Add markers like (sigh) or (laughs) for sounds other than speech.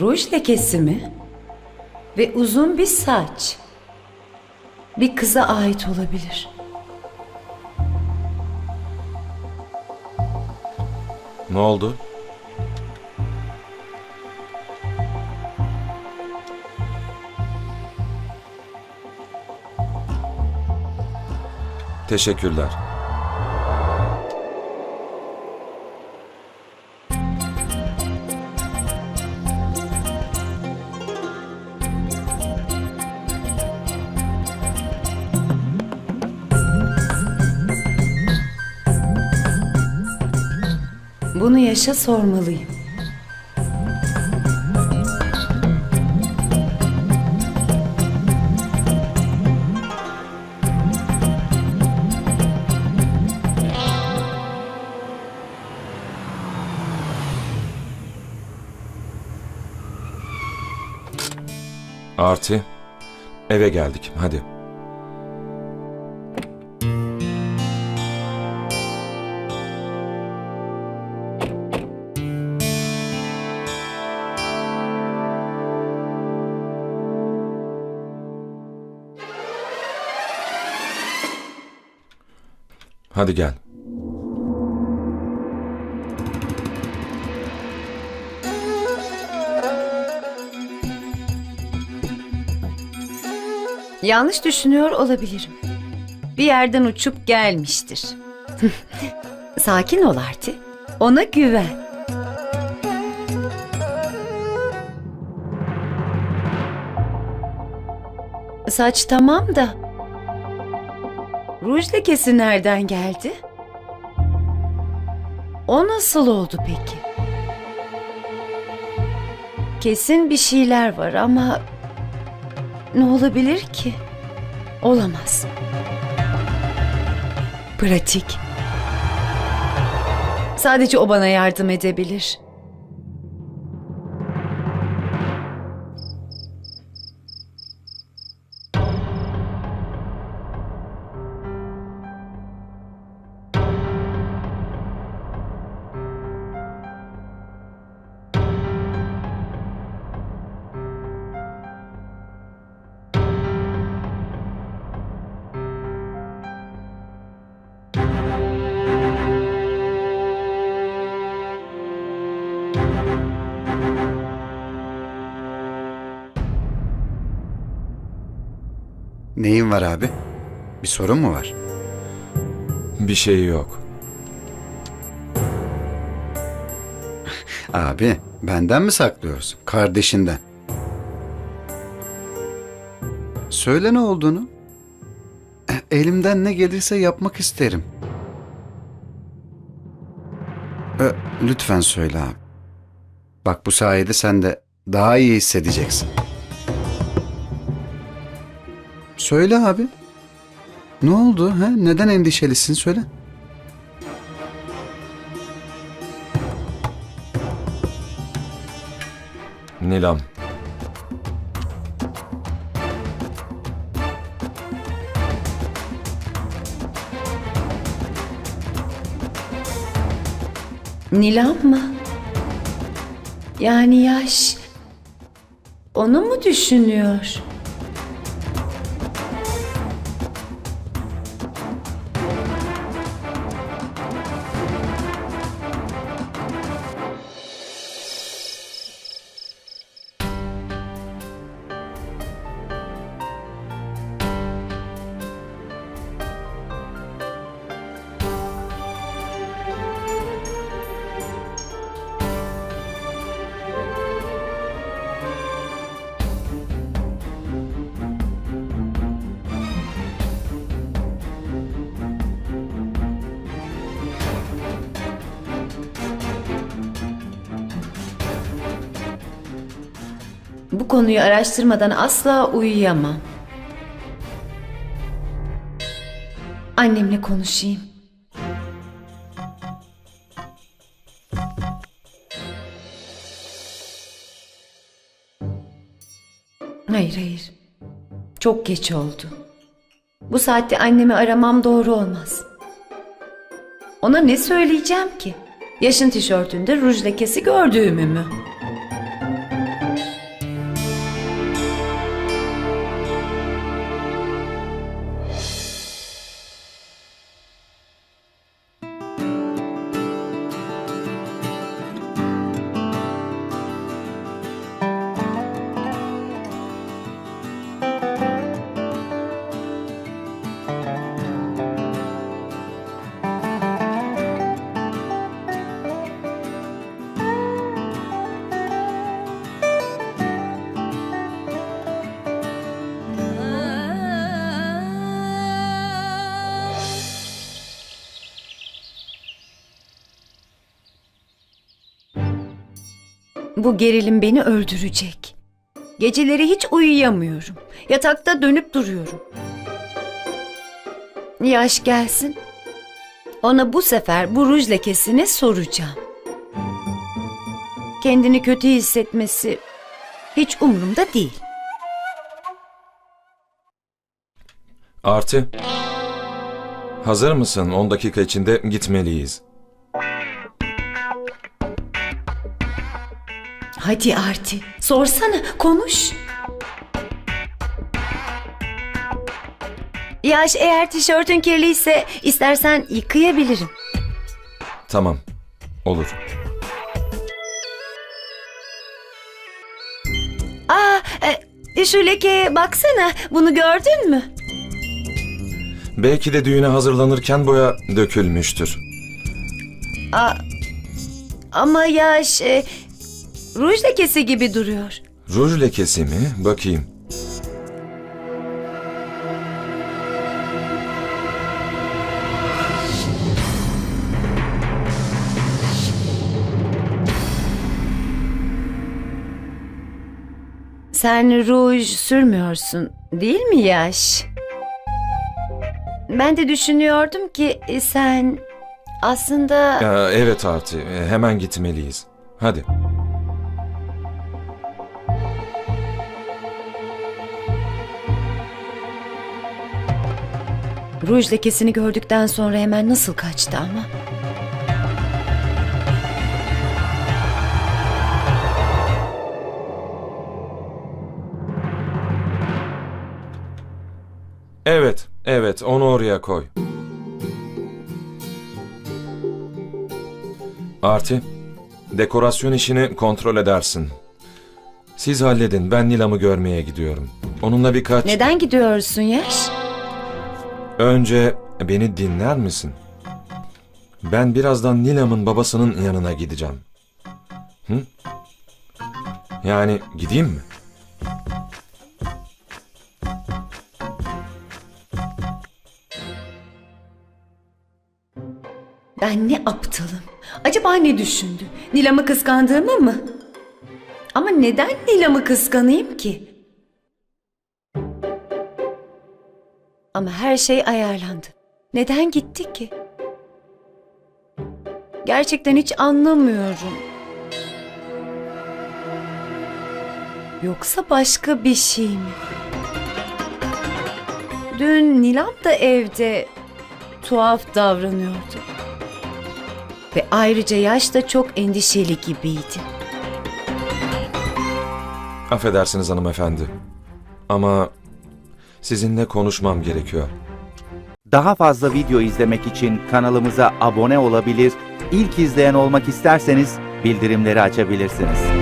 Ruj lekesi mi? Ve uzun bir saç. Bir kıza ait olabilir. Ne oldu? Teşekkürler. Bunu yaşa sormalıyım. Arti, eve geldik. Hadi. Hadi gel. Yanlış düşünüyor olabilirim. Bir yerden uçup gelmiştir. (laughs) Sakin ol Arti. Ona güven. Saç tamam da... Ruj lekesi nereden geldi? O nasıl oldu peki? Kesin bir şeyler var ama ne olabilir ki? Olamaz. Pratik. Sadece o bana yardım edebilir. Neyin var abi? Bir sorun mu var? Bir şey yok. (laughs) Abi benden mi saklıyorsun? Kardeşinden. Söyle ne olduğunu. E, Elimden ne gelirse yapmak isterim. Ö, lütfen söyle abi. Bak bu sayede sen de daha iyi hissedeceksin. Söyle abi. Ne oldu? He? Neden endişelisin söyle. Nilam. Nilam mı? Yani yaş. Onu mu düşünüyor? Bu konuyu araştırmadan asla uyuyamam. Annemle konuşayım. Hayır hayır. Çok geç oldu. Bu saatte annemi aramam doğru olmaz. Ona ne söyleyeceğim ki? Yaşın tişörtünde ruj lekesi gördüğümü mü? Bu gerilim beni öldürecek. Geceleri hiç uyuyamıyorum. Yatakta dönüp duruyorum. Yaş gelsin. Ona bu sefer bu ruj lekesini soracağım. Kendini kötü hissetmesi hiç umurumda değil. Artı. Hazır mısın? 10 dakika içinde gitmeliyiz. Hadi Arti, sorsana, konuş. Yaş eğer tişörtün kirliyse istersen yıkayabilirim. Tamam. Olur. Aa, e, şu lekeye baksana, bunu gördün mü? Belki de düğüne hazırlanırken boya dökülmüştür. Ama yaş, e, ruj lekesi gibi duruyor. Ruj lekesi mi? Bakayım. Sen ruj sürmüyorsun, değil mi yaş? Ben de düşünüyordum ki e, sen aslında... Ya, evet Artı. e, Hemen gitmeliyiz. Hadi. Ruj lekesini gördükten sonra hemen nasıl kaçtı ama? Evet, evet. Onu oraya koy. Artı. Dekorasyon işini kontrol edersin. Siz halledin. Ben Nilam'ı görmeye gidiyorum. Onunla birkaç... Neden gidiyorsun Yaş? Önce beni dinler misin? Ben birazdan Nilam'ın babasının yanına gideceğim. Hı? Yani gideyim mi? Ben ne aptalım. Acaba ne düşündü? Nilam'ı kıskandığımı mı? Ama neden Nilam'ı kıskanayım ki? Ama her şey ayarlandı. Neden gitti ki? Gerçekten hiç anlamıyorum. Yoksa başka bir şey mi? Dün Nilam da evde tuhaf davranıyordu. Ve ayrıca yaş da çok endişeli gibiydi. Affedersiniz hanımefendi. Ama sizinle konuşmam gerekiyor. Daha fazla video izlemek için kanalımıza abone olabilir, ilk izleyen olmak isterseniz bildirimleri açabilirsiniz.